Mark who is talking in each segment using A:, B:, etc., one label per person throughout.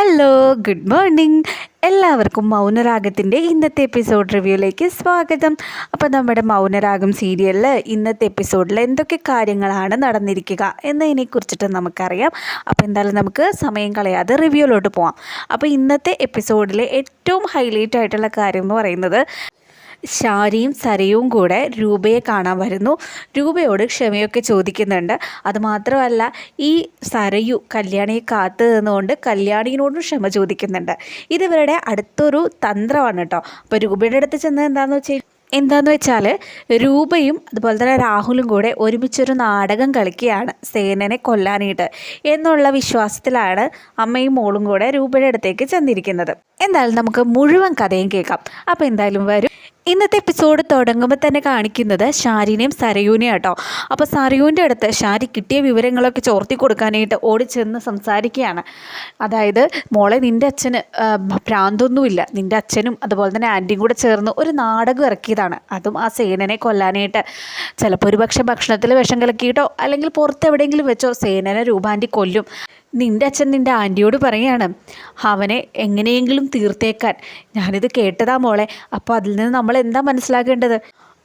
A: Hello good morning എല്ലാവർക്കും മൗനരാഗത്തിന്റെ ഇന്നത്തെ episode റിവ്യൂയിലേക്ക് സ്വാഗതം. അപ്പോൾ നമ്മുടെ മൗനരാഗം സീരിയലിൽ ഇന്നത്തെ എപ്പിസോഡിൽ എന്തൊക്കെ കാര്യങ്ങളാണ് നടന്നിരിക്കുക എന്നതിനെ കുറിച്ചിട്ട് നമുക്കറിയാം. അപ്പോൾ എന്തായാലും നമുക്ക് സമയം കളയാതെ റിവ്യൂയിലോട്ട് പോവാം. അപ്പോൾ ഇന്നത്തെ എപ്പിസോഡിലെ ഏറ്റവും ഹൈലൈറ്റ് ആയിട്ടുള്ള കാര്യം എന്ന് പറയുന്നത് ഷാരിയും സരയും കൂടെ രൂപയെ കാണാൻ വരുന്നു. രൂപയോട് ക്ഷമയൊക്കെ ചോദിക്കുന്നുണ്ട്. അതുമാത്രമല്ല ഈ സരയു കല്യാണിയെ കാത്തു നിന്നുകൊണ്ട് കല്യാണിയോടും ക്ഷമ ചോദിക്കുന്നുണ്ട്. ഇതിവരുടെ അടുത്തൊരു തന്ത്രമാണ് കേട്ടോ. അപ്പോൾ രൂപയുടെ അടുത്ത് ചെന്നത് എന്താണെന്ന് വെച്ചാൽ എന്താന്ന് വെച്ചാൽ രൂപയും അതുപോലെ തന്നെ രാഹുലും കൂടെ ഒരുമിച്ചൊരു നാടകം കളിക്കുകയാണ് സേനനെ കൊല്ലാനായിട്ട് എന്നുള്ള വിശ്വാസത്തിലാണ് അമ്മയും മോളും കൂടെ രൂപയുടെ അടുത്തേക്ക് ചെന്നിരിക്കുന്നത്. എന്തായാലും നമുക്ക് മുഴുവൻ കഥയും കേൾക്കാം. അപ്പോൾ എന്തായാലും വരും. ഇന്നത്തെ എപ്പിസോഡ് തുടങ്ങുമ്പോൾ തന്നെ കാണിക്കുന്നത് ഷാരിനെയും സരയൂനെയും കേട്ടോ അപ്പോൾ സരയൂന്റെ അടുത്ത് ഷാരി കിട്ടിയ വിവരങ്ങളൊക്കെ ചോർത്തി കൊടുക്കാനായിട്ട് ഓടി ചെന്ന് സംസാരിക്കുകയാണ്. അതായത് മോളെ നിന്റെ അച്ഛന് ഭ്രാന്തൊന്നുമില്ല. നിന്റെ അച്ഛനും അതുപോലെ തന്നെ ആന്റിയും കൂടെ ചേർന്ന് ഒരു നാടകം ഇറക്കിയതാണ്. അതും ആ സേനനെ കൊല്ലാനായിട്ട്. ചിലപ്പോൾ ഒരു പക്ഷേ ഭക്ഷണത്തിൽ വിഷം കലക്കിയിട്ടോ അല്ലെങ്കിൽ പുറത്ത് എവിടെയെങ്കിലും വെച്ചോ സേനനെ രൂപാന്റി കൊല്ലും. നിന്റെ അച്ഛൻ നിന്റെ ആന്റിയോട് പറയാണ് അവനെ എങ്ങനെയെങ്കിലും തീർത്തേക്കാൻ. ഞാനിത് കേട്ടതാ മോളെ. അപ്പോൾ അതിൽ നിന്ന് നമ്മൾ എന്താ മനസ്സിലാക്കേണ്ടത്?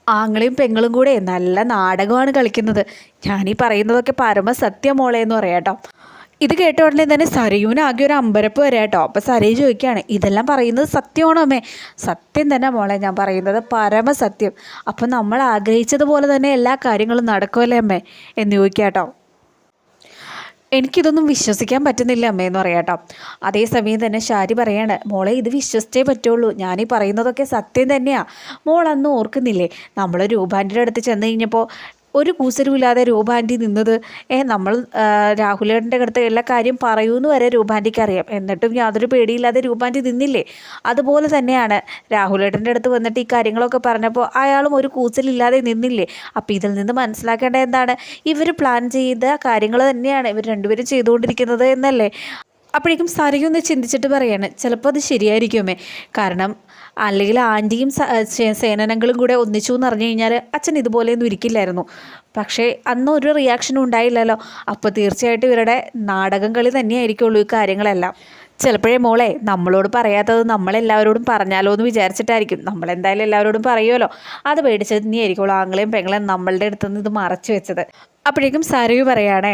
A: ആങ്ങളെയും പെങ്ങളും കൂടെ നല്ല നാടകമാണ് കളിക്കുന്നത്. ഞാനീ പറയുന്നതൊക്കെ പരമസത്യം മോളെ എന്ന് പറയാം കേട്ടോ. ഇത് കേട്ട ഉടനെ തന്നെ സരയൂന് ആകെ ഒരു അമ്പരപ്പ് വരാം കേട്ടോ. അപ്പോൾ സരയു ചോദിക്കുകയാണ് ഇതെല്ലാം പറയുന്നത് സത്യമാണോ അമ്മേ? സത്യം തന്നെ മോളെ ഞാൻ പറയുന്നത് പരമസത്യം അപ്പം നമ്മൾ ആഗ്രഹിച്ചതുപോലെ തന്നെ എല്ലാ കാര്യങ്ങളും നടക്കുമല്ലേ അമ്മേ? എന്ന് ചോദിക്കാം കേട്ടോ. എനിക്കിതൊന്നും വിശ്വസിക്കാൻ പറ്റുന്നില്ല അമ്മയെന്ന് പറയാം കേട്ടോ. അതേസമയം തന്നെ ഷാരി പറയാണ് മോളെ ഇത് വിശ്വസിച്ചേ പറ്റുള്ളൂ. ഞാനീ പറയുന്നതൊക്കെ സത്യം തന്നെയാണ് മോൾ അന്ന് ഓർക്കുന്നില്ലേ നമ്മൾ രൂപാന്റെ അടുത്ത് ചെന്ന് കഴിഞ്ഞപ്പോൾ ഒരു കൂസലുമില്ലാതെ രൂപാന്റി നിന്നത് ഏ നമ്മൾ രാഹുലേട്ടന്റെ അടുത്ത് എല്ലാ കാര്യം പറയൂന്ന് വരെ രൂപാന്റിക്ക് അറിയാം. എന്നിട്ടും യാതൊരു പേടിയില്ലാതെ രൂപാന്റി നിന്നില്ലേ? അതുപോലെ തന്നെയാണ് രാഹുലേട്ടന്റെ അടുത്ത് വന്നിട്ട് ഈ കാര്യങ്ങളൊക്കെ പറഞ്ഞപ്പോൾ അയാളും ഒരു കൂസലില്ലാതെ നിന്നില്ലേ? അപ്പോൾ ഇതിൽ നിന്ന് മനസ്സിലാക്കേണ്ട എന്താണ്? ഇവർ പ്ലാൻ ചെയ്ത കാര്യങ്ങൾ തന്നെയാണ് ഇവർ രണ്ടുപേരും ചെയ്തുകൊണ്ടിരിക്കുന്നത് എന്നല്ലേ? അപ്പോഴേക്കും സരയൊന്ന് ചിന്തിച്ചിട്ട് പറയാണ് ചിലപ്പോൾ അത് ശരിയായിരിക്കുമേ? കാരണം അല്ലെങ്കിൽ ആന്റിയും സേനനങ്ങളും കൂടെ ഒന്നിച്ചു എന്ന് പറഞ്ഞു കഴിഞ്ഞാൽ അച്ഛൻ ഇതുപോലെയൊന്നും ഇരിക്കില്ലായിരുന്നു. പക്ഷേ അന്ന് ഒരു റിയാക്ഷനും ഉണ്ടായില്ലല്ലോ. അപ്പോൾ തീർച്ചയായിട്ടും ഇവരുടെ നാടകം കളി തന്നെയായിരിക്കുള്ളൂ ഈ കാര്യങ്ങളെല്ലാം. ചിലപ്പോഴേ മോളെ നമ്മളോട് പറയാത്തത് നമ്മളെല്ലാവരോടും പറഞ്ഞാലോ എന്ന് വിചാരിച്ചിട്ടായിരിക്കും. നമ്മളെന്തായാലും എല്ലാവരോടും പറയുമല്ലോ അത് പേടിച്ചത് തന്നെയായിരിക്കുള്ളൂ ആങ്ങളെയും പെങ്ങളെയും നമ്മളുടെ അടുത്തുനിന്ന് ഇത് മറച്ചു വെച്ചത്. അപ്പോഴേക്കും സരയു പറയുകയാണേ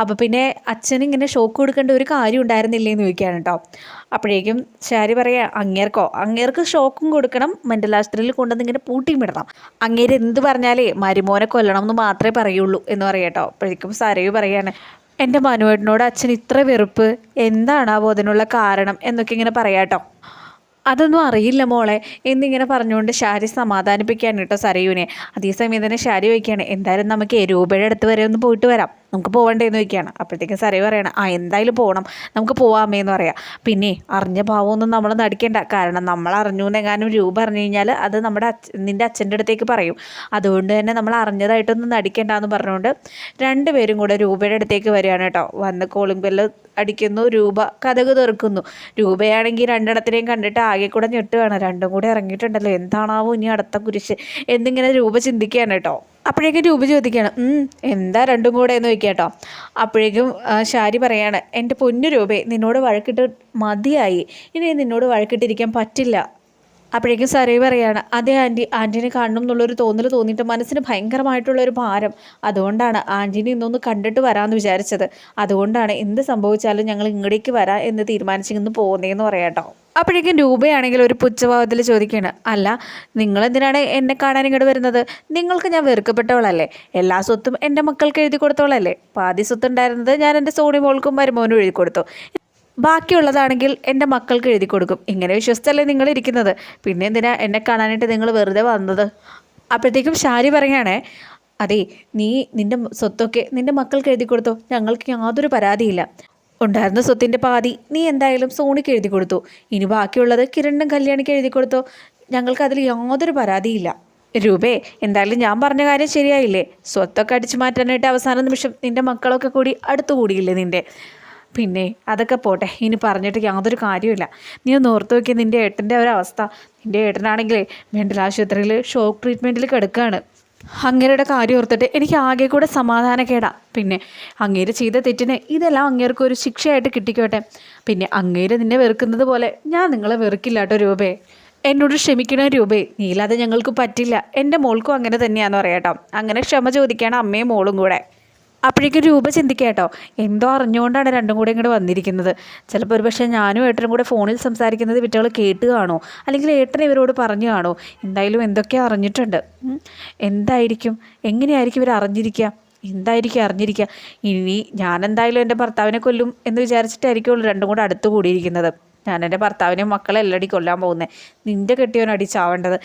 A: അപ്പോൾ പിന്നെ അച്ഛനിങ്ങനെ ഷോക്ക് കൊടുക്കേണ്ട ഒരു കാര്യം ഉണ്ടായിരുന്നില്ലേ എന്ന് ചോദിക്കുകയാണ് കേട്ടോ അപ്പോഴേക്കും ശാരി പറയാ അങ്ങേർക്കോ? അങ്ങേർക്ക് ഷോക്കും കൊടുക്കണം മെന്റൽ ആശുപത്രിയിൽ കൊണ്ടുവന്ന് ഇങ്ങനെ പൂട്ടിയും വിടണം. അങ്ങേര് എന്ത് പറഞ്ഞാലേ മരുമോനെ കൊല്ലണം എന്ന് മാത്രമേ പറയുള്ളൂ എന്ന് പറയട്ടോ അപ്പോഴേക്കും സരയു പറയാണ് എന്റെ മനുവേട്ടനോട് അച്ഛൻ ഇത്ര വെറുപ്പ് എന്താണാവോ അതിനുള്ള കാരണം? എന്നൊക്കെ ഇങ്ങനെ പറയാട്ടോ അതൊന്നും അറിയില്ല മോളെ എന്നിങ്ങനെ പറഞ്ഞുകൊണ്ട് ഷാരി സമാധാനിപ്പിക്കാണ് കേട്ടോ സരയുവിനെ അതേസമയം തന്നെ ഷാരി വയ്ക്കുകയാണ് എന്തായാലും നമുക്ക് രൂപയുടെ അടുത്ത് വരെ ഒന്ന് പോയിട്ട് വരാം. നമുക്ക് പോകണ്ടേന്ന് ചോദിക്കുകയാണ് അപ്പോഴത്തേക്കും സാറേ പറയണം ആ എന്തായാലും പോകണം നമുക്ക് പോവാമേ എന്ന് പറയാം. പിന്നെ അറിഞ്ഞ ഭാവമൊന്നും നമ്മൾ നടിക്കേണ്ട. കാരണം നമ്മൾ അറിഞ്ഞു എന്നെങ്ങാനും രൂപ അറിഞ്ഞു കഴിഞ്ഞാൽ അത് നമ്മുടെ നിന്റെ അച്ഛന്റെ അടുത്തേക്ക് പറയും. അതുകൊണ്ട് തന്നെ നമ്മൾ അറിഞ്ഞതായിട്ടൊന്നും നടിക്കേണ്ട എന്ന് പറഞ്ഞുകൊണ്ട് രണ്ടുപേരും കൂടെ രൂപയുടെ അടുത്തേക്ക് വരികയാണ് കേട്ടോ. വന്ന് കോളിംഗ് ബെല്ല് അടിക്കുന്നു. രൂപ കഥക് തീർക്കുന്നു രൂപയാണെങ്കിൽ രണ്ടിടത്തിനെയും കണ്ടിട്ട് ആകെ കൂടെ ഞെട്ടുകയാണ്. രണ്ടും കൂടെ ഇറങ്ങിയിട്ടുണ്ടല്ലോ. എന്താണാവോ ഇനി അടുത്ത കുരിശ്. എന്നിങ്ങനെ രൂപ ചിന്തിക്കുകയാണ് കേട്ടോ. അപ്പോഴേക്കും രൂപ ചോദിക്കുകയാണ് എന്താ രണ്ടും കൂടെ? എന്ന് ചോദിക്കുക കേട്ടോ. അപ്പോഴേക്കും ഷാരി പറയാണ് എന്റെ പൊന്നു രൂപേ നിന്നോട് വഴക്കിട്ട് മതിയായി. ഇനി നിന്നോട് വഴക്കിട്ടിരിക്കാൻ പറ്റില്ല. അപ്പോഴേക്കും സരൈ പറയാണ് അതേ ആന്റി ആന്റിനെ കാണണം എന്നുള്ളൊരു തോന്നൽ തോന്നിയിട്ട് മനസ്സിന് ഭയങ്കരമായിട്ടുള്ളൊരു ഭാരം. അതുകൊണ്ടാണ് ആന്റിനെ ഇന്നൊന്ന് കണ്ടിട്ട് വരാമെന്ന് വിചാരിച്ചത്. അതുകൊണ്ടാണ് എന്ത് സംഭവിച്ചാലും ഞങ്ങൾ ഇങ്ങടേക്ക് വരാം എന്ന് തീരുമാനിച്ച് ഇന്ന് പോകുന്നതെന്ന് പറയാട്ടോ അപ്പോഴേക്കും രൂപയാണെങ്കിൽ ഒരു പുച്ഛഭാവത്തിൽ ചോദിക്കുകയാണ് അല്ല നിങ്ങളെന്തിനാണ് എന്നെ കാണാൻ ഇങ്ങോട്ട് വരുന്നത്? നിങ്ങൾക്ക് ഞാൻ വെറുക്കപ്പെട്ടവളല്ലേ? എല്ലാ സ്വത്തും എന്റെ മക്കൾക്ക് എഴുതി കൊടുത്തവളല്ലേ പാതി സ്വത്ത് ഉണ്ടായിരുന്നത് ഞാൻ എന്റെ സോണി മോൾക്കും മരുമോനും എഴുതി കൊടുത്തു. ബാക്കിയുള്ളതാണെങ്കിൽ എന്റെ മക്കൾക്ക് എഴുതി കൊടുക്കും. ഇങ്ങനെ വിശ്വസിച്ചല്ലേ നിങ്ങൾ ഇരിക്കുന്നത്. പിന്നെ എന്തിനാ എന്നെ കാണാനായിട്ട് നിങ്ങൾ വെറുതെ വന്നത്? അപ്പോഴത്തേക്കും ഷാരി പറയുകയാണേ അതെ നീ നിന്റെ സ്വത്തൊക്കെ നിന്റെ മക്കൾക്ക് എഴുതി കൊടുത്തോ. ഞങ്ങൾക്ക് യാതൊരു പരാതിയില്ല. ഉണ്ടായിരുന്ന സ്വത്തിന്റെ പാതി നീ എന്തായാലും സോണിക്ക് എഴുതി കൊടുത്തു. ഇനി ബാക്കിയുള്ളത് കിരണിനും കല്യാണിക്ക് എഴുതി കൊടുത്തോ. ഞങ്ങൾക്ക് അതിൽ യാതൊരു പരാതിയില്ല. രൂപേ എന്തായാലും ഞാൻ പറഞ്ഞ കാര്യം ശരിയായില്ലേ? സ്വത്തൊക്കെ അടിച്ചു മാറ്റാനായിട്ട് അവസാന നിമിഷം നിന്റെ മക്കളൊക്കെ കൂടി അടുത്തു കൂടിയില്ലേ നിന്റെ പിന്നെ അതൊക്കെ പോട്ടെ. ഇനി പറഞ്ഞിട്ട് യാതൊരു കാര്യമില്ല നീ ഒന്ന് ഓർത്ത് നോക്കിയ നിന്റെ ഏട്ടന്റെ ഒരവസ്ഥ നിന്റെ ഏട്ടനാണെങ്കിൽ മെന്റൽ ആശുപത്രിയിൽ ഷോക്ക് ട്രീറ്റ്മെന്റിൽ കിടക്കുകയാണ് അങ്ങേരുടെ കാര്യം ഓർത്തിട്ട് എനിക്ക് ആകെ കൂടെ സമാധാനക്കേടാ. പിന്നെ അങ്ങേര് ചെയ്ത തെറ്റിനെ ഇതെല്ലാം അങ്ങേർക്ക് ഒരു ശിക്ഷയായിട്ട് കിട്ടിക്കോട്ടെ. പിന്നെ അങ്ങേര് നിന്നെ വെറുക്കുന്നത് പോലെ ഞാൻ നിങ്ങളെ വെറുക്കില്ല കേട്ടോ രൂപേ. എന്നോട് ക്ഷമിക്കണ രൂപേ? നീലാതെ ഞങ്ങൾക്ക് പറ്റില്ല. എന്റെ മോൾക്കും അങ്ങനെ തന്നെയാണെന്ന് പറയാം അങ്ങനെ ക്ഷമ ചോദിക്കുകയാണ് അമ്മയും മോളും കൂടെ. അപ്പോഴേക്കും രൂപ ചിന്തിക്കാട്ടോ എന്തോ അറിഞ്ഞുകൊണ്ടാണ് രണ്ടും കൂടെ ഇങ്ങോട്ട് വന്നിരിക്കുന്നത്. ചിലപ്പോൾ ഒരു പക്ഷേ ഞാനും ഏട്ടനും കൂടെ ഫോണിൽ സംസാരിക്കുന്നത് വിറ്റകൾ കേട്ട് കാണോ അല്ലെങ്കിൽ ഏട്ടൻ ഇവരോട് പറഞ്ഞു കാണോ എന്തായാലും എന്തൊക്കെ അറിഞ്ഞിട്ടുണ്ട്. എന്തായിരിക്കും? എങ്ങനെയായിരിക്കും ഇവർ അറിഞ്ഞിരിക്കുക? എന്തായിരിക്കും അറിഞ്ഞിരിക്കുക? ഇനി ഞാൻ എന്തായാലും എന്റെ ഭർത്താവിനെ കൊല്ലും എന്ന് വിചാരിച്ചിട്ടായിരിക്കും രണ്ടും കൂടെ അടുത്ത് കൂടിയിരിക്കുന്നത്. ഞാൻ എന്റെ ഭർത്താവിനെയും മക്കളെ എല്ലടി കൊല്ലാൻ പോകുന്നത്. നിന്റെ കെട്ടിയവൻ അടിച്ചാവേണ്ടത്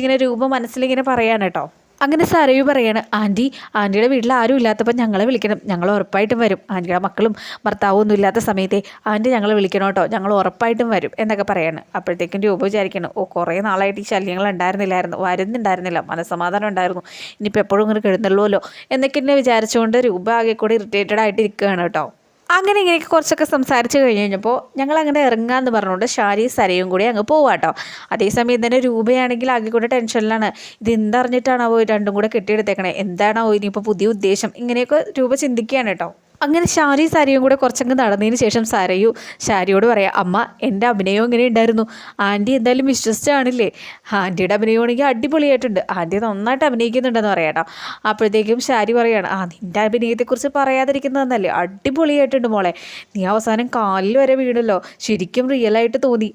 A: ഇങ്ങനെ രൂപം മനസ്സിലിങ്ങനെ പറയാൻ കേട്ടോ? അങ്ങനെ സരയു പറയാണ് ആന്റി ആന്റിയുടെ വീട്ടിൽ ആരും ഇല്ലാത്തപ്പോൾ ഞങ്ങളെ വിളിക്കണം. ഞങ്ങൾ ഉറപ്പായിട്ടും വരും. ആന്റിയുടെ മക്കളും ഭർത്താവും ഒന്നും ഇല്ലാത്ത സമയത്തെ ആന്റി ഞങ്ങളെ വിളിക്കണം കേട്ടോ ഞങ്ങൾ ഉറപ്പായിട്ടും വരും എന്നൊക്കെ പറയാണ്. അപ്പോഴത്തേക്കും രൂപ വിചാരിക്കണം ഓ കുറേ നാളായിട്ട് ഈ ശല്യങ്ങൾ ഉണ്ടായിരുന്നില്ലായിരുന്നു. വരുന്നുണ്ടായിരുന്നില്ല. മനസ്സമാധാനം ഉണ്ടായിരുന്നു. ഇനിയിപ്പോൾ എപ്പോഴും ഇങ്ങനെ കിടന്നുള്ളൂല്ലോ എന്നൊക്കെ എന്നെ വിചാരിച്ചുകൊണ്ട് രൂപ ആകെ കൂടി ഇറിറ്റേറ്റഡ് ആയിട്ട് ഇരിക്കുകയാണ് കേട്ടോ അങ്ങനെ ഇങ്ങനെയൊക്കെ കുറച്ചൊക്കെ സംസാരിച്ച് കഴിഞ്ഞ് കഴിഞ്ഞപ്പോൾ ഞങ്ങൾ അങ്ങനെ ഇറങ്ങാമെന്ന് പറഞ്ഞുകൊണ്ട് ഷാരി സരയും കൂടി അങ്ങ് പോവാം കേട്ടോ അതേസമയം തന്നെ രൂപയാണെങ്കിൽ ആകെ കൂടെ ടെൻഷനിലാണ്. ഇത് എന്തറിഞ്ഞിട്ടാണോ രണ്ടും കൂടെ കെട്ടിയെടുത്തേക്കണേ? എന്താണോ ഇനിയിപ്പോൾ പുതിയ ഉദ്ദേശം? ഇങ്ങനെയൊക്കെ രൂപ ചിന്തിക്കുകയാണ് കേട്ടോ അങ്ങനെ ഷാരി സാരിയും കൂടെ കുറച്ചങ്ങ് നടന്നതിന് ശേഷം സാരയു ഷാരിയോട് പറയാം അമ്മ എന്റെ അഭിനയം എങ്ങനെ ഉണ്ടായിരുന്നു? ആന്റി എന്തായാലും വിശ്വസിച്ചാണില്ലേ ആന്റിയുടെ അഭിനയമാണെങ്കിൽ അടിപൊളിയായിട്ടുണ്ട്. ആന്റി നന്നായിട്ട് അഭിനയിക്കുന്നുണ്ടെന്ന് പറയാട്ടോ. അപ്പോഴത്തേക്കും ഷാരി പറയാണ് ആ നിന്റെ അഭിനയത്തെക്കുറിച്ച് പറയാതിരിക്കുന്നതെന്നല്ലേ? അടിപൊളിയായിട്ടുണ്ട് മോളെ. നീ അവസാനം കാലിൽ വരെ വീണല്ലോ. ശരിക്കും റിയലായിട്ട് തോന്നി.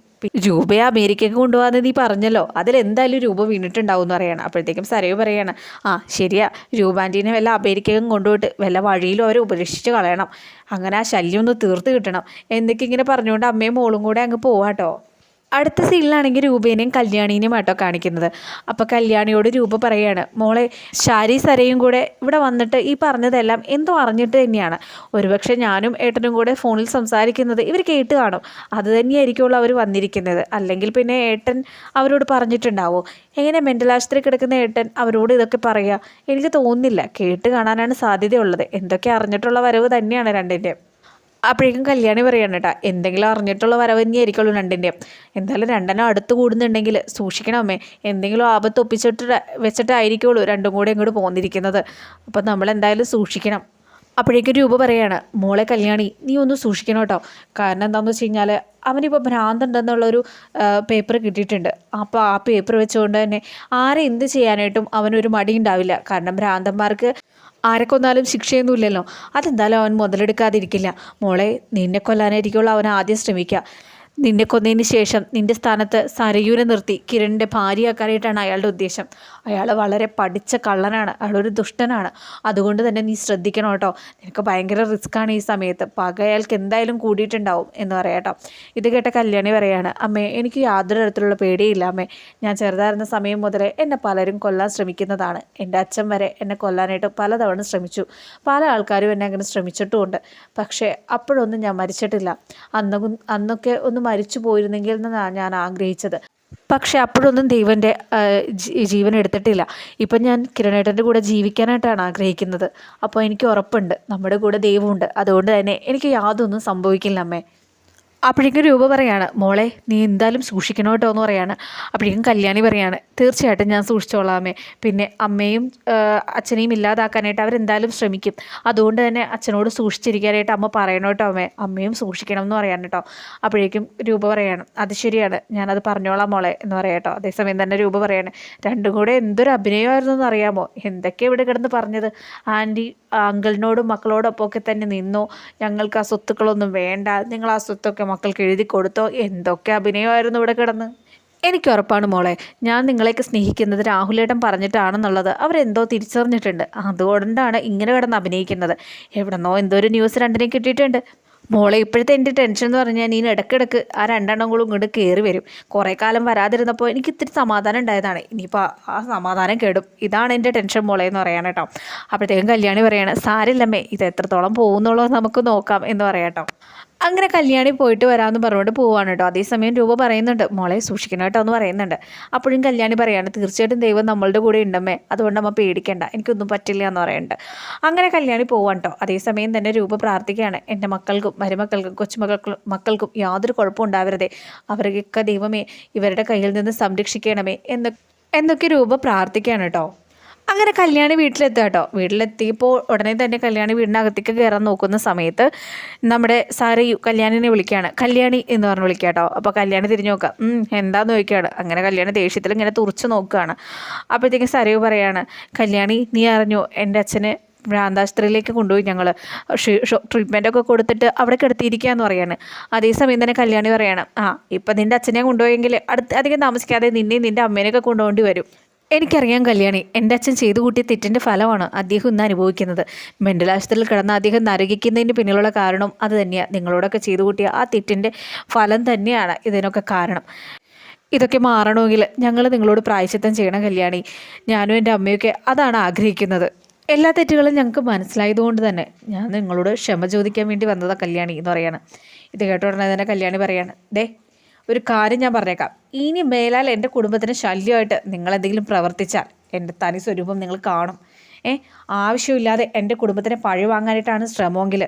A: രൂപയെ അമേരിക്കയ്ക്ക് കൊണ്ടുപോകാന്ന് നീ പറഞ്ഞല്ലോ. അതിലെന്തായാലും രൂപ വീണിട്ടുണ്ടാവും എന്ന് പറയണം. അപ്പോഴത്തേക്കും സരയു പറയാണ് ആ ശരിയാ. രൂപാന്റീനെ വല്ല അമേരിക്കയ്ക്കും കൊണ്ടുപോയിട്ട് വല്ല വഴിയിലും അവരെ ഉപേക്ഷിച്ച് കളയണം. അങ്ങനെ ആ ശല്യം ഒന്ന് തീർത്ത് കിട്ടണം. എന്നൊക്കെ ഇങ്ങനെ പറഞ്ഞുകൊണ്ട് അമ്മയും മോളും കൂടെ അങ്ങ് പോവാട്ടോ അടുത്ത സീനിലാണെങ്കിൽ രൂപേനെയും കല്യാണീനെയും ആട്ടോ കാണിക്കുന്നത്. അപ്പോൾ കല്യാണിയോട് രൂപ പറയുകയാണ് മോളെ ശാരി സരയും കൂടെ ഇവിടെ വന്നിട്ട് ഈ പറഞ്ഞതെല്ലാം എന്തോ അറിഞ്ഞിട്ട് തന്നെയാണ്. ഒരുപക്ഷെ ഞാനും ഏട്ടനും കൂടെ ഫോണിൽ സംസാരിക്കുന്നത് ഇവർ കേട്ട് കാണും. അത് തന്നെയായിരിക്കുമല്ലോ അവർ വന്നിരിക്കുന്നത്. അല്ലെങ്കിൽ പിന്നെ ഏട്ടൻ അവരോട് പറഞ്ഞിട്ടുണ്ടാവോ? എങ്ങനെ മെന്റൽ ആശുപത്രി കിടക്കുന്ന ഏട്ടൻ അവരോട് ഇതൊക്കെ പറയുക എനിക്ക് തോന്നുന്നില്ല. കേട്ട് കാണാനാണ് സാധ്യതയുള്ളത്. എന്തൊക്കെ അറിഞ്ഞിട്ടുള്ള വരവ് തന്നെയാണ് രണ്ടിന്റെയും അപ്പോഴേക്കും കല്യാണി പറയാണ് കേട്ടോ എന്തെങ്കിലും അറിഞ്ഞിട്ടുള്ള വരവ് തന്നെയായിരിക്കുള്ളൂ രണ്ടിന്റെയും എന്തായാലും രണ്ടെണ്ണം അടുത്ത് കൂടുന്നുണ്ടെങ്കിൽ സൂക്ഷിക്കണം അമ്മേ. എന്തെങ്കിലും ആപത്ത് ഒപ്പിച്ചിട്ട് വെച്ചിട്ടായിരിക്കുള്ളൂ രണ്ടും കൂടെ ഇങ്ങോട്ട് പോന്നിരിക്കുന്നത്. അപ്പം നമ്മൾ എന്തായാലും സൂക്ഷിക്കണം. അപ്പോഴേക്കും രൂപ പറയാണ് മോളെ കല്യാണി നീ ഒന്ന് സൂക്ഷിക്കണം കേട്ടോ കാരണം എന്താണെന്ന് വെച്ച് കഴിഞ്ഞാൽ അവനിപ്പോൾ ഭ്രാന്തുണ്ടെന്നുള്ളൊരു പേപ്പർ കിട്ടിയിട്ടുണ്ട്. അപ്പോൾ ആ പേപ്പർ വെച്ചുകൊണ്ട് തന്നെ ആരെ എന്ത് ചെയ്യാനായിട്ടും അവനൊരു മടി ഉണ്ടാവില്ല കാരണം ഭ്രാന്തന്മാർക്ക് ആരെ കൊന്നാലും ശിക്ഷയൊന്നുമില്ലല്ലോ. അതെന്തായാലും അവൻ മുതലെടുക്കാതിരിക്കില്ല. മോളെ നിന്നെ കൊല്ലാനായിരിക്കുമല്ലോ അവൻ ആദ്യം ശ്രമിക്കുക നിന്നെ കൊന്നതിന് ശേഷം നിന്റെ സ്ഥാനത്ത് സരയൂരെ നിർത്തി കിരണിന്റെ ഭാര്യയാക്കാനായിട്ടാണ് അയാളുടെ ഉദ്ദേശം. അയാൾ വളരെ പഠിച്ച കള്ളനാണ്. അയാളൊരു ദുഷ്ടനാണ്. അതുകൊണ്ട് തന്നെ നീ ശ്രദ്ധിക്കണം കേട്ടോ. നിനക്ക് ഭയങ്കര റിസ്ക്കാണ് ഈ സമയത്ത്. പക അയാൾക്ക് എന്തായാലും കൂടിയിട്ടുണ്ടാവും എന്ന് പറയാം കേട്ടോ. ഇത് കേട്ട കല്യാണി പറയാണ് അമ്മേ എനിക്ക് യാതൊരു തരത്തിലുള്ള പേടിയില്ല അമ്മേ. ഞാൻ ചെറുതായിരുന്ന സമയം മുതലേ എന്നെ പലരും കൊല്ലാൻ ശ്രമിക്കുന്നതാണ്. എന്റെ അച്ഛൻ വരെ എന്നെ കൊല്ലാനായിട്ട് പലതവണ ശ്രമിച്ചു. പല ആൾക്കാരും എന്നെ അങ്ങനെ ശ്രമിച്ചിട്ടുമുണ്ട്. പക്ഷേ അപ്പോഴൊന്നും ഞാൻ മരിച്ചിട്ടില്ല. അന്ന് അന്നൊക്കെ ഒന്ന് മരിച്ചു പോയിരുന്നെങ്കിൽ എന്നാണ് ഞാൻ ആഗ്രഹിച്ചത്. പക്ഷെ അപ്പോഴൊന്നും ദൈവന്റെ ജീവൻ എടുത്തിട്ടില്ല. ഇപ്പം ഞാൻ കിരണേട്ടന്റെ കൂടെ ജീവിക്കാനായിട്ടാണ് ആഗ്രഹിക്കുന്നത്. അപ്പോൾ എനിക്ക് ഉറപ്പുണ്ട്. നമ്മുടെ കൂടെ ദൈവമുണ്ട്. അതുകൊണ്ട് തന്നെ എനിക്ക് യാതൊന്നും സംഭവിക്കില്ല അമ്മേ. അപ്പോഴേക്കും രൂപ പറയാണ് മോളെ നീ എന്തായാലും സൂക്ഷിക്കണം കേട്ടോ എന്ന് പറയാണ്. അപ്പോഴേക്കും കല്യാണി പറയാണ് തീർച്ചയായിട്ടും ഞാൻ സൂക്ഷിച്ചോളാമേ പിന്നെ അമ്മയും അച്ഛനെയും ഇല്ലാതാക്കാനായിട്ട് അവരെന്തായാലും ശ്രമിക്കും. അതുകൊണ്ട് തന്നെ അച്ഛനോട് സൂക്ഷിച്ചിരിക്കാനായിട്ട് അമ്മ പറയണം കേട്ടോ അമ്മേ. അമ്മയും സൂക്ഷിക്കണം എന്ന് പറയാൻ കേട്ടോ. അപ്പോഴേക്കും രൂപ പറയാണ് അത് ശരിയാണ് ഞാനത് പറഞ്ഞോളാം മോളെ എന്ന് പറയാം കേട്ടോ. അതേസമയം തന്നെ രൂപ പറയാണ് രണ്ടും കൂടെ എന്തൊരു അഭിനയമായിരുന്നു എന്ന് അറിയാമോ? എന്തൊക്കെ ഇവിടെ കിടന്ന് പറഞ്ഞത്? ആന്റി അങ്കിളിനോടും മക്കളോടൊപ്പം ഒക്കെ തന്നെ നിന്നോ. ഞങ്ങൾക്ക് ആ സ്വത്തുക്കളൊന്നും വേണ്ട. നിങ്ങൾ ആ സ്വത്തൊക്കെ മക്കൾക്ക് എഴുതി കൊടുത്തോ? എന്തൊക്കെ അഭിനയമായിരുന്നു ഇവിടെ കിടന്ന്? എനിക്ക് ഉറപ്പാണ് മോളെ. ഞാൻ നിങ്ങളെയൊക്കെ സ്നേഹിക്കുന്നത് രാഹുലേട്ടൻ പറഞ്ഞിട്ടാണെന്നുള്ളത്. അവരെന്തോ തിരിച്ചറിഞ്ഞിട്ടുണ്ട്. അതുകൊണ്ടാണ് ഇങ്ങനെ കിടന്ന് അഭിനയിക്കുന്നത്. എവിടെന്നോ എന്തോ ഒരു ന്യൂസ് രണ്ടിനെ കിട്ടിയിട്ടുണ്ട്. മോളെ ഇപ്പോഴത്തെ എന്റെ ടെൻഷൻ എന്ന് പറഞ്ഞാൽ നീ ഇടയ്ക്കിടയ്ക്ക് ആ രണ്ടെണ്ണം കൂടെ ഇങ്ങോട്ട് കയറി വരും. കുറേ കാലം വരാതിരുന്നപ്പോൾ എനിക്ക് ഇത്തിരി സമാധാനം ഉണ്ടായതാണ്. ഇനിയിപ്പോൾ ആ സമാധാനം കേടും. ഇതാണ് എന്റെ ടെൻഷൻ മോളെ എന്ന് പറയാൻ കേട്ടോ. അപ്പോഴത്തേക്കും കല്യാണി പറയാണ് സാരില്ലമ്മേ ഇത് എത്രത്തോളം പോകുന്നുള്ളത് നമുക്ക് നോക്കാം എന്ന് പറയാം കേട്ടോ. അങ്ങനെ കല്യാണി പോയിട്ട് വരാമെന്ന് പറഞ്ഞുകൊണ്ട് പോവാണ് കേട്ടോ. അതേസമയം രൂപ പറയുന്നുണ്ട്. മോളെ സൂക്ഷിക്കണം കേട്ടോ എന്ന് പറയുന്നുണ്ട്. അപ്പോഴും കല്യാണി പറയാണ് തീർച്ചയായിട്ടും ദൈവം നമ്മളുടെ കൂടെ ഉണ്ടമ്മേ. അതുകൊണ്ട് അമ്മ പേടിക്കേണ്ട. എനിക്കൊന്നും പറ്റില്ല എന്ന് പറയുന്നുണ്ട്. അങ്ങനെ കല്യാണി പോവാണ് കേട്ടോ. അതേസമയം തന്നെ രൂപ പ്രാർത്ഥിക്കുകയാണ്. എന്റെ മക്കൾക്കും മരുമക്കൾക്കും കൊച്ചുമക്കൾക്കും മക്കൾക്കും യാതൊരു കുഴപ്പവും ഉണ്ടാവരുതേ. അവർക്കൊക്കെ ദൈവമേ ഇവരുടെ കയ്യിൽ നിന്ന് സംരക്ഷിക്കണമേ എന്ന് എന്നൊക്കെ രൂപ പ്രാർത്ഥിക്കുകയാണ് കേട്ടോ. അങ്ങനെ കല്യാണി വീട്ടിലെത്തുക കേട്ടോ. വീട്ടിലെത്തിയപ്പോൾ ഉടനെ തന്നെ കല്യാണി വീടിനകത്തേക്ക് കയറാൻ നോക്കുന്ന സമയത്ത് നമ്മുടെ സാരയു കല്യാണിനെ വിളിക്കുകയാണ്. കല്യാണി എന്ന് പറഞ്ഞ് വിളിക്കുക കേട്ടോ. അപ്പോൾ കല്യാണി തിരിഞ്ഞു നോക്കുക. "ഉം, എന്താന്ന് ചോദിക്കുകയാണ്? അങ്ങനെ കല്യാണി ദേഷ്യത്തിൽ ഇങ്ങനെ തുറച്ച് നോക്കുകയാണ്. അപ്പോഴത്തേക്കും സരയു പറയാണ് കല്യാണി നീ അറിഞ്ഞു? എന്റെ അച്ഛന് ഭ്രാന്താശുപത്രിയിലേക്ക് കൊണ്ടുപോയി ഞങ്ങൾ ട്രീറ്റ്മെന്റൊക്കെ കൊടുത്തിട്ട് അവിടെ കിടത്തിയിരിക്കുക എന്ന് പറയാണ് അതേസമയം തന്നെ കല്യാണി പറയാണ് ആ ഇപ്പം നിന്റെ അച്ഛനെ കൊണ്ടുപോയെങ്കിൽ അടുത്ത് അധികം താമസിക്കാതെ നിന്നെയും നിന്റെ അമ്മേനെയൊക്കെ കൊണ്ടുപോകേണ്ടി വരും. എനിക്കറിയാം കല്യാണി. എന്റെ അച്ഛൻ ചെയ്തു കൂട്ടിയ തെറ്റിന്റെ ഫലമാണ് അദ്ദേഹം ഇന്ന് അനുഭവിക്കുന്നത്. മെന്റൽ ആശുപത്രിയിൽ കിടന്ന് അദ്ദേഹം നരകിക്കുന്നതിന് പിന്നിലുള്ള കാരണം അത് തന്നെയാണ് നിങ്ങളോടൊക്കെ ചെയ്തു കൂട്ടിയ ആ തെറ്റിന്റെ ഫലം തന്നെയാണ് ഇതിനൊക്കെ കാരണം. ഇതൊക്കെ മാറണമെങ്കിൽ ഞങ്ങൾ നിങ്ങളോട് പ്രായശ്ചിത്തം ചെയ്യണം കല്യാണി. ഞാനും എന്റെ അമ്മയൊക്കെ അതാണ് ആഗ്രഹിക്കുന്നത്. എല്ലാ തെറ്റുകളും ഞങ്ങൾക്ക് മനസ്സിലായതുകൊണ്ട് തന്നെ ഞാൻ നിങ്ങളോട് ക്ഷമ ചോദിക്കാൻ വേണ്ടി വന്നതാണ് കല്യാണി എന്ന് പറയാണ്. ഇത് കേട്ട ഉടനെ തന്നെ കല്യാണി പറയാണ് ദേ ഒരു കാര്യം ഞാൻ പറഞ്ഞേക്കാം. ഇനി മേലാൽ എന്റെ കുടുംബത്തിന് ശല്യമായിട്ട് നിങ്ങൾ എന്തെങ്കിലും പ്രവർത്തിച്ചാൽ എന്റെ തനി സ്വരൂപം നിങ്ങൾ കാണും. ഏ ആവശ്യമില്ലാതെ എന്റെ കുടുംബത്തിനെ പഴി വാങ്ങാനായിട്ടാണ് ശ്രമമെങ്കിൽ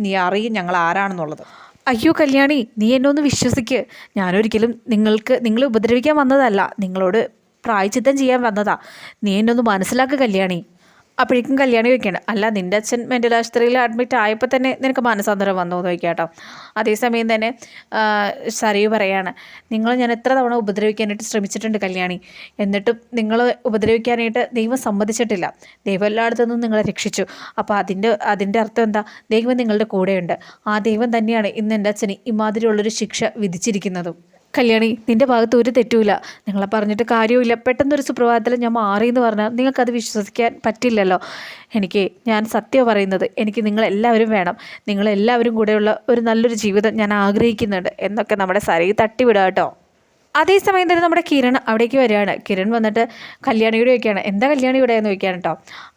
A: നീ അറിയും ഞങ്ങൾ ആരാണെന്നുള്ളത്. അയ്യോ കല്യാണി നീ എന്നെ ഒന്ന് വിശ്വസിക്ക്. ഞാനൊരിക്കലും നിങ്ങൾക്ക് നിങ്ങളെ ഉപദ്രവിക്കാൻ വന്നതല്ല. നിങ്ങളോട് പ്രായച്ചിത്തം ചെയ്യാൻ വന്നതാ. നീ എന്നെ ഒന്ന് മനസ്സിലാക്കുക കല്യാണി. അപ്പോഴേക്കും കല്യാണം വയ്ക്കണം അല്ല നിന്റെ അച്ഛൻ മെന്റൽ ആശുപത്രിയിൽ അഡ്മിറ്റ് ആയപ്പോൾ തന്നെ നിനക്ക് മാനസാന്തരം വന്നു എന്ന് ചോദിക്കാം കേട്ടോ അതേസമയം തന്നെ സരയു പറയാണ് നിങ്ങൾ ഞാൻ എത്ര തവണ ഉപദ്രവിക്കാനായിട്ട് ശ്രമിച്ചിട്ടുണ്ട് കല്യാണി? എന്നിട്ടും നിങ്ങൾ ഉപദ്രവിക്കാനായിട്ട് ദൈവം സമ്മതിച്ചിട്ടില്ല. ദൈവം എല്ലായിടത്തു നിന്നും നിങ്ങളെ രക്ഷിച്ചു. അപ്പോൾ അതിന്റെ അതിന്റെ അർത്ഥം എന്താ? ദൈവം നിങ്ങളുടെ കൂടെയുണ്ട്. ആ ദൈവം തന്നെയാണ് ഇന്ന് എന്റെ അച്ഛന് ഇമാതിരിയുള്ളൊരു ശിക്ഷ വിധിച്ചിരിക്കുന്നതും. കല്യാണി നിന്റെ ഭാഗത്ത് ഒരു തെറ്റുമില്ല. നിങ്ങളെ പറഞ്ഞിട്ട് കാര്യമില്ല പെട്ടെന്നൊരു സുപ്രഭാതത്തിൽ ഞാൻ മാറി എന്ന് പറഞ്ഞാൽ നിങ്ങൾക്കത് വിശ്വസിക്കാൻ പറ്റില്ലല്ലോ. എനിക്ക് ഞാൻ സത്യം പറയുന്നത്. എനിക്ക് നിങ്ങളെല്ലാവരും വേണം. നിങ്ങളെല്ലാവരും കൂടെയുള്ള ഒരു നല്ലൊരു ജീവിതം ഞാൻ ആഗ്രഹിക്കുന്നുണ്ട്. എന്നൊക്കെ നമ്മുടെ സരയി തട്ടിവിടാം കേട്ടോ. അതേസമയം തന്നെ നമ്മുടെ കിരൺ അവിടേക്ക് വരികയാണ്. കിരൺ വന്നിട്ട് കല്യാണിയുടെ ചോദിക്കുകയാണ് എന്താ കല്യാണി ഇവിടെ? എന്ന് ചോദിക്കുകയാണ് കേട്ടോ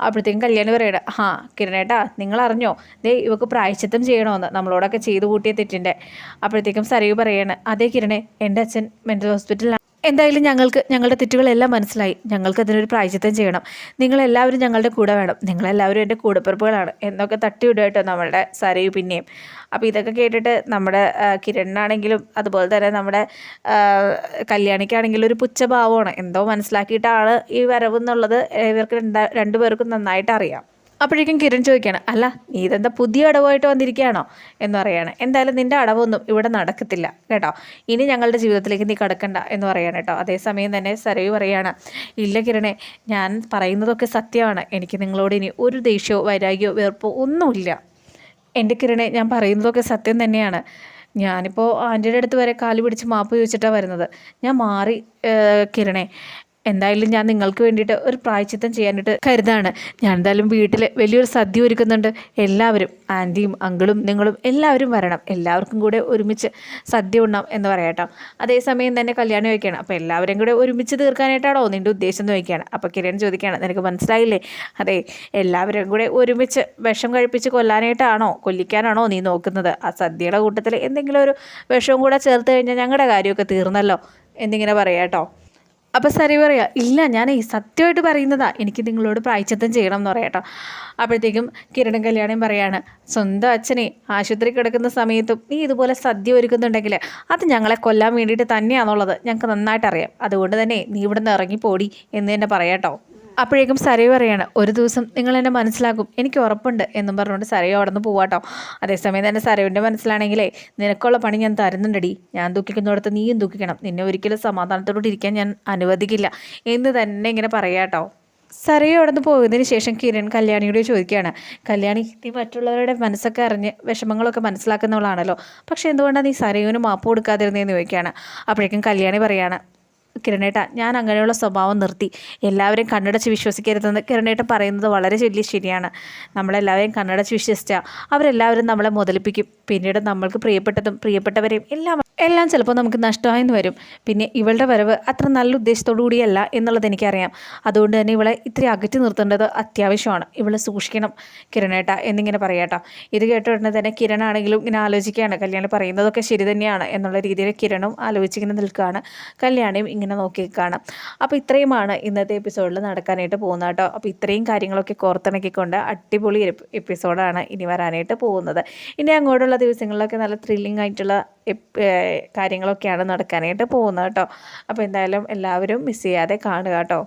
A: അപ്പോഴത്തേക്കും കല്യാണി പറയണം ഹാ കിരണേട്ടാ നിങ്ങൾ അറിഞ്ഞോ ദേ ഇവക്ക് പ്രായച്ചിത്തം ചെയ്യണമെന്ന്. നമ്മളോടൊക്കെ ചെയ്തു കൂട്ടിയ തെറ്റിന്റെ അപ്പോഴത്തേക്കും സരയു പറയാണ് അതേ കിരണേ എന്റെ അച്ഛൻ മെന്റൽ ഹോസ്പിറ്റലിലാണ് എന്തായാലും ഞങ്ങൾക്ക് ഞങ്ങളുടെ തെറ്റുകളെല്ലാം മനസ്സിലായി. ഞങ്ങൾക്ക് അതിനൊരു പ്രായച്ചിത്തം ചെയ്യണം. നിങ്ങളെല്ലാവരും ഞങ്ങളുടെ കൂടെ വേണം. നിങ്ങളെല്ലാവരും എന്റെ കൂടപ്പിറപ്പുകളാണ്. എന്നൊക്കെ തട്ടിവിടുക കേട്ടോ നമ്മളുടെ സരയു പിന്നെയും. അപ്പോൾ ഇതൊക്കെ കേട്ടിട്ട് നമ്മുടെ കിരണിനാണെങ്കിലും അതുപോലെ തന്നെ നമ്മുടെ കല്യാണിക്കാണെങ്കിലും ഒരു പുച്ഛഭാവമാണ്. എന്തോ മനസ്സിലാക്കിയിട്ടാണ് ഈ വരവ് എന്നുള്ളത് ഇവർക്ക് രണ്ടാ രണ്ടുപേർക്കും നന്നായിട്ട് അറിയാം. അപ്പോഴേക്കും കിരൺ ചോദിക്കുകയാണ് അല്ല നീ ഇതെന്താ പുതിയ അടവായിട്ട് വന്നിരിക്കുകയാണോ? എന്ന് പറയാണ്. എന്തായാലും നിന്റെ അടവൊന്നും ഇവിടെ നടക്കത്തില്ല കേട്ടോ? ഇനി ഞങ്ങളുടെ ജീവിതത്തിലേക്ക് നീ കടക്കണ്ട എന്ന് പറയാണ് കേട്ടോ. അതേസമയം തന്നെ സരയു പറയാണ് ഇല്ല കിരണേ ഞാൻ പറയുന്നതൊക്കെ സത്യമാണ്. എനിക്ക് നിങ്ങളോട് ഇനി ഒരു ദേഷ്യമോ വൈരാഗ്യമോ വെറുപ്പോ ഒന്നുമില്ല. എന്റെ കിരണെ ഞാൻ പറയുന്നതൊക്കെ സത്യം തന്നെയാണ്. ഞാനിപ്പോൾ ആന്റിയുടെ അടുത്ത് വരെ കാൽ പിടിച്ച് മാപ്പ് ചോദിച്ചിട്ടാണ് വരുന്നത്. ഞാൻ മാറി കിരണേ എന്തായാലും ഞാൻ നിങ്ങൾക്ക് വേണ്ടിയിട്ട് ഒരു പ്രായച്ചിത്തം ചെയ്യാനായിട്ട് കരുതാണ്. ഞാൻ എന്തായാലും വീട്ടിൽ വലിയൊരു സദ്യ ഒരുക്കുന്നുണ്ട്. എല്ലാവരും ആന്റിയും അങ്കിളും നിങ്ങളും എല്ലാവരും വരണം. എല്ലാവർക്കും കൂടെ ഒരുമിച്ച് സദ്യ ഉണ്ണാം എന്ന് പറയാട്ടോ അതേസമയം തന്നെ കല്യാണം വയ്ക്കുകയാണ് അപ്പോൾ എല്ലാവരും കൂടെ ഒരുമിച്ച് തീർക്കാനായിട്ടാണോ നിന്റെ ഉദ്ദേശം എന്ന് വയ്ക്കുകയാണ് അപ്പോൾ കിരൺ ചോദിക്കുകയാണ് നിനക്ക് മനസ്സിലായില്ലേ? അതെ എല്ലാവരും കൂടെ ഒരുമിച്ച് വിഷം കഴിപ്പിച്ച് കൊല്ലാനായിട്ടാണോ കൊല്ലിക്കാനാണോ നീ നോക്കുന്നത്? ആ സദ്യയുടെ കൂട്ടത്തിൽ എന്തെങ്കിലും ഒരു വിഷവും കൂടെ ചേർത്ത് കഴിഞ്ഞാൽ ഞങ്ങളുടെ കാര്യമൊക്കെ തീർന്നല്ലോ? എന്നിങ്ങനെ പറയാട്ടോ അപ്പോൾ സരി പറയുക ഇല്ല ഞാൻ ഈ സത്യമായിട്ട് പറയുന്നതാ. എനിക്ക് നിങ്ങളോട് പ്രായച്ചത്തം ചെയ്യണം എന്ന് പറയാട്ടോ. അപ്പോഴത്തേക്കും കിരണും കല്യാണം പറയാണ് സ്വന്തം അച്ഛനെ ആശുപത്രി കിടക്കുന്ന സമയത്തും നീ ഇതുപോലെ സദ്യ ഒരുക്കുന്നുണ്ടെങ്കിൽ അത് ഞങ്ങളെ കൊല്ലാൻ വേണ്ടിയിട്ട് തന്നെയാണെന്നുള്ളത് ഞങ്ങൾക്ക് നന്നായിട്ട് അറിയാം അതുകൊണ്ട് തന്നെ നീ ഇവിടെ നിന്ന് ഇറങ്ങിപ്പോടി എന്ന് തന്നെ പറയാട്ടോ. അപ്പോഴേക്കും സരയു പറയാണ് ഒരു ദിവസം നിങ്ങൾ എന്നെ മനസ്സിലാക്കും. എനിക്ക് ഉറപ്പുണ്ട് എന്നും പറഞ്ഞുകൊണ്ട് സരയു അവിടെ നിന്ന് പോവാട്ടോ അതേസമയം തന്നെ സരയുവിന്റെ മനസ്സിലാണെങ്കിലേ നിനക്കുള്ള പണി ഞാൻ തരുന്നുണ്ടടി. ഞാൻ ദുഃഖിക്കുന്നിടത്ത് നീയും ദുഃഖിക്കണം. നിന്നെ ഒരിക്കലും സമാധാനത്തോടെ ഇരിക്കാൻ ഞാൻ അനുവദിക്കില്ല എന്ന് തന്നെ ഇങ്ങനെ പറയാട്ടോ സരയു അവിടെ നിന്ന് പോയതിന് ശേഷം കിരൺ കല്യാണിയോട് ചോദിക്കുകയാണ് കല്യാണി നീ മറ്റുള്ളവരുടെ മനസ്സൊക്കെ അറിഞ്ഞ് വിഷമങ്ങളൊക്കെ മനസ്സിലാക്കുന്നവളാണല്ലോ. പക്ഷേ എന്തുകൊണ്ടാണ് നീ സരയുവിന് മാപ്പ് കൊടുക്കാതിരുന്നതെന്ന് ചോദിക്കുകയാണ്. അപ്പോഴേക്കും കല്യാണി പറയാണ് കിരണേട്ട ഞാൻ അങ്ങനെയുള്ള സ്വഭാവം നിർത്തി. എല്ലാവരെയും കണ്ണടച്ച് വിശ്വസിക്കരുതെന്ന് കിരണേട്ട പറയുന്നത് വളരെ വലിയ ശരിയാണ്. നമ്മളെല്ലാവരെയും കണ്ണടച്ച് വിശ്വസിച്ചാൽ അവരെല്ലാവരും നമ്മളെ മുതലിപ്പിക്കും. പിന്നീട് നമ്മൾക്ക് പ്രിയപ്പെട്ടതും പ്രിയപ്പെട്ടവരെയും എല്ലാം എല്ലാം ചിലപ്പോൾ നമുക്ക് നഷ്ടമായെന്ന് വരും. പിന്നെ ഇവളുടെ വരവ് അത്ര നല്ല ഉദ്ദേശത്തോടു കൂടിയല്ല എന്നുള്ളത് എനിക്കറിയാം. അതുകൊണ്ട് തന്നെ ഇവളെ ഇത്തിരി അകറ്റി നിർത്തേണ്ടത് അത്യാവശ്യമാണ്. ഇവളെ സൂക്ഷിക്കണം കിരണേട്ട എന്നിങ്ങനെ പറയാട്ടോ ഇത് കേട്ട ഉടനെ തന്നെ കിരണാണെങ്കിലും ഇങ്ങനെ ആലോചിക്കുകയാണ്. കല്യാണി പറയുന്നതൊക്കെ ശരി തന്നെയാണ് എന്നുള്ള രീതിയിൽ കിരണും ആലോചിച്ചിങ്ങനെ നിൽക്കുകയാണ്. കല്യാണിയും ഇങ്ങനെ നോക്കി നിൽക്കുകയാണ് അപ്പോൾ ഇത്രയുമാണ് ഇന്നത്തെ എപ്പിസോഡിൽ നടക്കാനായിട്ട് പോകുന്നത് കേട്ടോ. അപ്പോൾ ഇത്രയും കാര്യങ്ങളൊക്കെ കോർത്തിണക്കിക്കൊണ്ട് അടിപൊളി എപ്- എപ്പിസോഡാണ് ഇനി വരാനായിട്ട് പോകുന്നത്. ഇനി അങ്ങോട്ടുള്ള ദിവസങ്ങളിലൊക്കെ നല്ല ത്രില്ലിംഗ് ആയിട്ടുള്ള കാര്യങ്ങളൊക്കെയാണ് നടക്കാനായിട്ട് പോകുന്നത് കേട്ടോ. അപ്പോൾ എന്തായാലും എല്ലാവരും മിസ് ചെയ്യാതെ കാണുക കേട്ടോ.